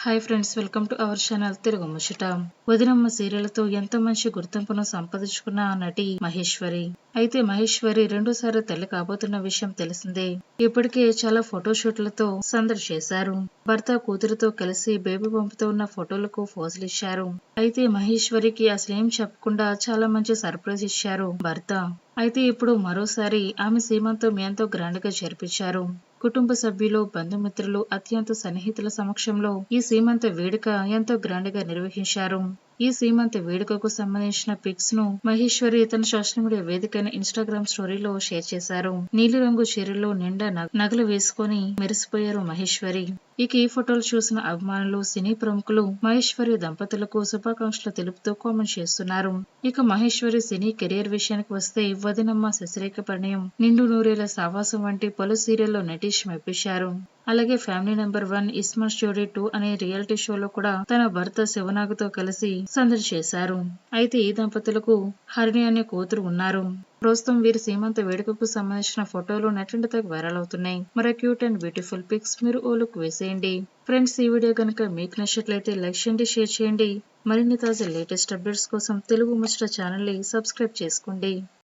Hi friends welcome to our channel Telugu ముచ్చట వదినమ్మ సీరియల్తో ఎంతో మంచి గుర్తింపును సంపాదించుకున్న ఆ నటి మహేశ్వరి. అయితే మహేశ్వరి రెండోసారి తల్లి కాబోతున్న విషయం తెలిసిందే. ఇప్పటికే చాలా ఫోటోషూట్లతో సందడి చేశారు. భర్త కూతురుతో కలిసి బేబీ పంపుతో ఉన్న ఫోటోలకు ఫోజులు ఇచ్చారు. అయితే మహేశ్వరికి అసలేం చెప్పకుండా చాలా మంచి సర్ప్రైజ్ ఇచ్చారు భర్త. అయితే ఇప్పుడు మరోసారి ఆమె సీమంతం ఎంతో గ్రాండ్గా జరిపించారు కుటుంబ సభ్యులు బంధుమిత్రులు అత్యంత సన్నిహితుల సమక్షంలో ఈ సీమంత వేడుక ఎంతో గ్రాండ్గా నిర్వహించారు. ఈ సీమంత వేడుకకు సంబంధించిన పిక్స్ను మహేశ్వరి తన సోషల్ మీడియా వేదికైన ఇన్స్టాగ్రామ్ స్టోరీలో షేర్ చేశారు. నీలిరంగు చీరలో నిండా నగ- నగలు వేసుకొని మెరిసిపోయారు మహేశ్వరి. ఇక ఈ ఫోటోలు చూసిన అభిమానులు సినీ ప్రముఖులు మహేశ్వరి దంపతులకు శుభాకాంక్షలు తెలుపుతూ కామెంట్ చేస్తున్నారు. ఇక మహేశ్వరి సినీ కెరీర్ విషయానికి వస్తే వదినమ్మ శశిరేఖ పరిణయం నిండు నూరేల సావాసం వంటి పలు సీరియల్లో నటీష్ మెప్పించారు. అలాగే ఫ్యామిలీ నెంబర్ వన్ ఇస్మా స్టోరీ టూ అనే రియాలిటీ షోలో కూడా తన భర్త శివనాగతో కలిసి సందడి చేశారు. అయితే ఈ దంపతులకు హరిణి అనే కూతురు ఉన్నారు. ప్రస్తుతం వీరి సీమంత వేడుకకు సంబంధించిన ఫోటోలు నెట్టింటితో వైరల్ అవుతున్నాయి. మరి క్యూట్ అండ్ బ్యూటిఫుల్ పిక్స్ మీరు ఓ లుక్ వేసేయండి. ఫ్రెండ్స్ ఈ వీడియో కనుక మీకు నచ్చినట్లయితే లైక్ చేయండి షేర్ చేయండి. మరిన్ని తాజా లేటెస్ట్ అప్డేట్స్ కోసం తెలుగు ముచ్చట ఛానల్ని సబ్స్క్రైబ్ చేసుకోండి.